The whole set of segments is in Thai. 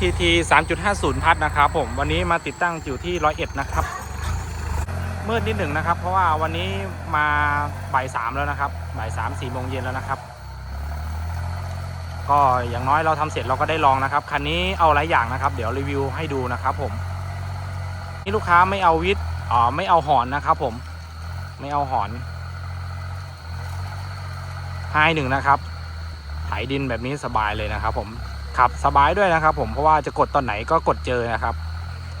TT 3.50 พัดนะครับผมวันนี้มาติดตั้งอยู่ที่ร้อยเอ็ดนะครับ มืดนิดหนึ่งนะครับ เพราะว่าวันนี้มาบ่ายสามแล้วนะครับบ่ายสามสี่โมงเย็นแล้วนะครับ ก็อย่างน้อยเราทำเสร็จเราก็ได้ลองนะครับคันนี้เอาหลายอย่างนะครับ เดี๋ยวรีวิวให้ดูนะครับผมนี่ลูกค้าไม่เอาวิทย์อ๋อไม่เอาหอนนะครับ ผม ไม่เอาหอนไฮหนึ่งนะครับไถดินแบบนี้สบายเลยนะครับ ผม ขับสบายด้วยนะครับ ผมเพราะว่าจะกดตอนไหนก็กดเจอนะครับ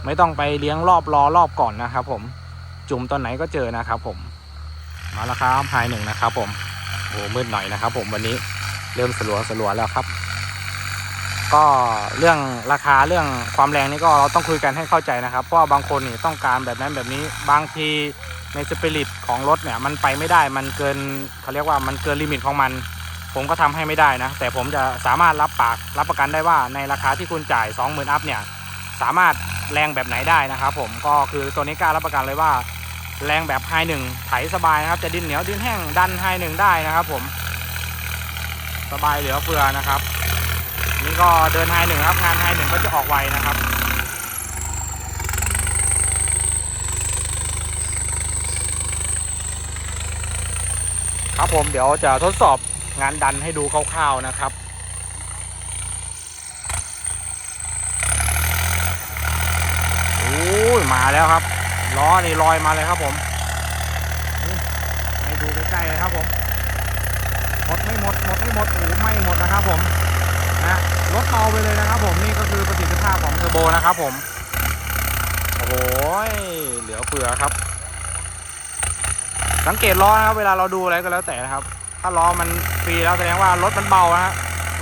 ไม่ต้องไปเลี้ยงรอบรอรอบก่อนนะครับ ผมจุ่มตอนไหนก็เจอนะครับ ผม มาแล้วครับไฮหนึ่งนะครับ ผมโอ้มืดหน่อยนะครับ ผมวันนี้เริ่มสลัวสลัวแล้วครับ ก็เรื่องราคาเรื่องความแรงนี่ก็เราต้องคุยกันให้เข้าใจนะครับ เพราะว่าบางคนนี่ต้องการแบบนั้นแบบนี้บางทีในสปิริตของรถเนี่ยมันไปไม่ได้มันเกินเขาเรียกว่ามันเกินลิมิตของมัน ผมก็ทำให้ไม่ได้นะ แต่ผมจะสามารถรับปากรับประกันได้ว่าในราคาที่คุณจ่าย 20,000อัพเนี่ยสามารถแรงแบบไหนได้นะครับผมก็คือตัวนี้กล้ารับประกันเลยว่า แรงแบบไฮหนึ่งไถสบายนะครับจะดินเหนียวดินแห้งดันไฮหนึ่งได้นะครับ ผม สบายเหลือเฟือนะครับ นี่ก็เดินไฮหนึ่งครับงานไฮหนึ่งก็จะออกไวนะครับครับผมเดี๋ยวจะทดสอบ งานดันให้ดูคร่าวๆนะครับโอ้ยมาแล้วครับล้อนี่ลอยมาเลยครับผมให้ดูใกล้ๆเลยครับผมหมดไม่หมดหมดไม่หมดโอ้ไม่หมดนะครับผมนะรถเบาไปเลยนะครับผมนี่ก็คือประสิทธิภาพของเทอร์โบนะครับผมโอ้โหเหลือเฟือครับ สังเกตล้อนะครับ เวลาเราดูอะไรก็แล้วแต่นะครับ ถ้าล้อมันฟรีแล้วแสดงว่ารถมันเบานะฮะ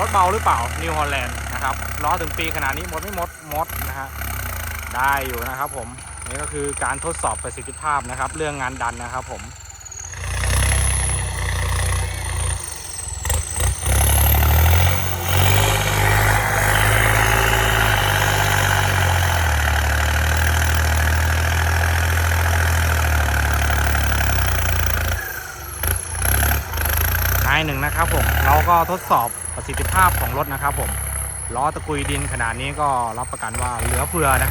รถเบาหรือเปล่านิวฮอลแลนด์นะครับล้อถึงปีขนาดนี้หมดไม่หมดหมดนะฮะได้อยู่นะครับผมนี่ก็คือการทดสอบประสิทธิภาพนะครับ เรื่องงานดันนะครับผม หนึ่งนะครับผมเราก็ทดสอบประสิทธิภาพของรถนะครับผมล้อตะกุยดินขนาดนี้ก็รับประกันว่าเหลือเฟือนะ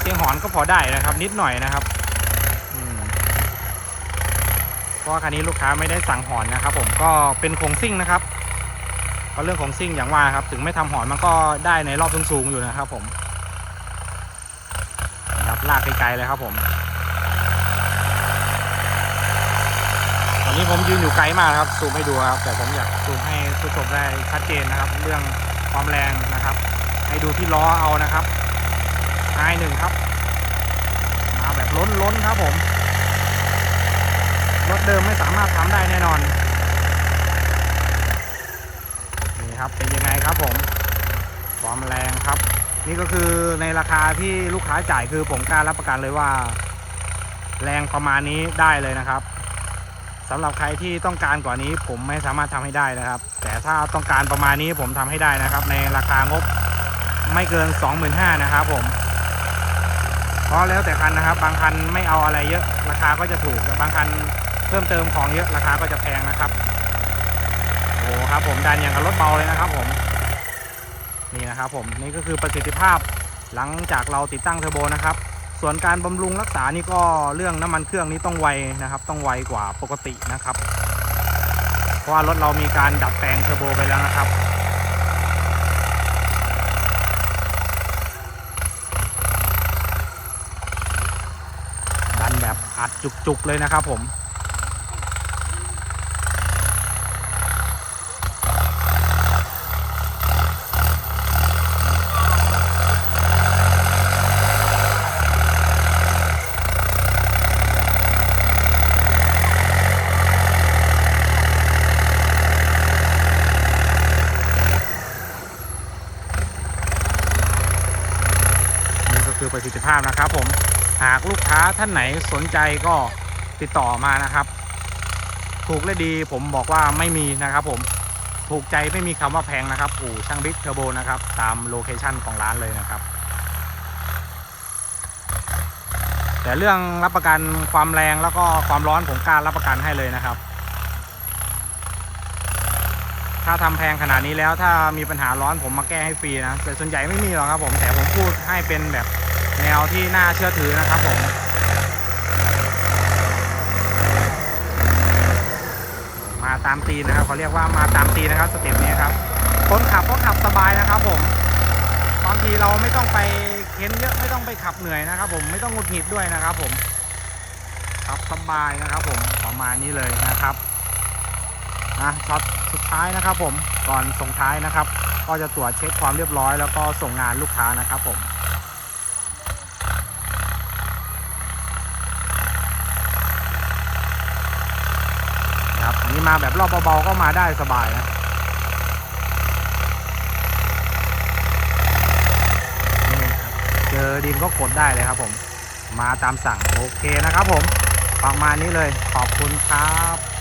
เสียงหอนก็พอได้นะครับนิดหน่อยนะครับ เพราะคันนี้ลูกค้าไม่ได้สั่งหอนนะครับ ผมก็เป็นโครงซิ่งนะครับก็เรื่องของซิ่งอย่างว่าครับถึงไม่ทำหอนมันก็ได้ในรอบสูงๆอยู่นะครับ ผมครับลากไกลๆเลยครับผมตอนนี้ผมยืนอยู่ไกลมากครับซูมให้ดูครับ แต่ผมอยากซูมให้ผู้ชมได้ชัดเจนนะครับ เรื่องความแรงนะครับ ให้ดูที่ล้อเอานะครับไอหนึ่งครับมาแบบล้นๆครับผม รถเดิมไม่สามารถทำได้แน่นอน นี่ครับเป็นยังไงครับผมความแรงครับ นี่ก็คือในราคาที่ลูกค้าจ่ายคือผมกล้ารับประกันเลยว่า แรงประมาณนี้ได้เลยนะครับสำหรับใครที่ต้องการกว่านี้ผมไม่สามารถทำให้ได้นะครับ แต่ถ้าต้องการประมาณนี้ผมทำให้ได้นะครับ ในราคางบไม่เกิน 25,000นะครับผมเพราะแล้วแต่คันนะครับ บางคันไม่เอาอะไรเยอะ ราคาก็จะถูกแต่บางคัน เพิ่มเติมของเยอะราคาก็จะแพงนะครับโอ้ครับผมดันอย่างกับรถเบาเลยนะครับ ผมนี่นะครับ ผมนี่ก็คือประสิทธิภาพหลังจากเราติดตั้งเทอร์โบนะครับ ส่วนการบำรุงรักษานี่ก็เรื่องน้ำมันเครื่องนี้ต้องไวนะครับ ต้องไวกว่าปกตินะครับ เพราะว่ารถเรามีการดัดแปลงเทอร์โบไปแล้วนะครับดันแบบอัดจุกๆเลยนะครับผม ประสิทธิภาพนะครับ ผมหากลูกค้าท่านไหนสนใจก็ติดต่อมานะครับ ถูกและดีผมบอกว่าไม่มีนะครับผมถูกใจไม่มีคำว่าแพงนะครับอู่ช่างบิ๊กเทอร์โบนะครับ ตามโลเคชันของร้านเลยนะครับ แต่เรื่องรับประกันความแรงแล้วก็ความร้อนผมกล้ารับประกันให้เลยนะครับ ถ้าทำแพงขนาดนี้แล้วถ้ามีปัญหาร้อนผมมาแก้ให้ฟรีนะแต่ส่วนใหญ่ไม่มีหรอกครับผมแต่ผมพูดให้เป็นแบบ แนวที่น่าเชื่อถือนะครับผมมาตามตีนะครับเขาเรียกว่ามาตามตีนนะครับสเต็ปนี้ครับคนขับก็ขับสบายนะครับผมบางทีเราไม่ต้องไปเค้นเยอะไม่ต้องไปขับเหนื่อยนะครับ ผมไม่ต้องหงุดหงิดด้วยนะครับผมขับสบายนะครับผมประมาณนี้เลยนะครับนะช็อตสุดท้ายนะครับผมก่อนส่งท้ายนะครับ ก็จะตรวจเช็คความเรียบร้อย แล้วก็ส่งงานลูกค้านะครับผม ครับอันนี้ มาแบบรอบเบาๆก็มาได้สบายนะเจอดินก็กดได้เลยครับผม มาตามสั่งโอเคนะครับผม ประมาณนี้เลยขอบคุณครับ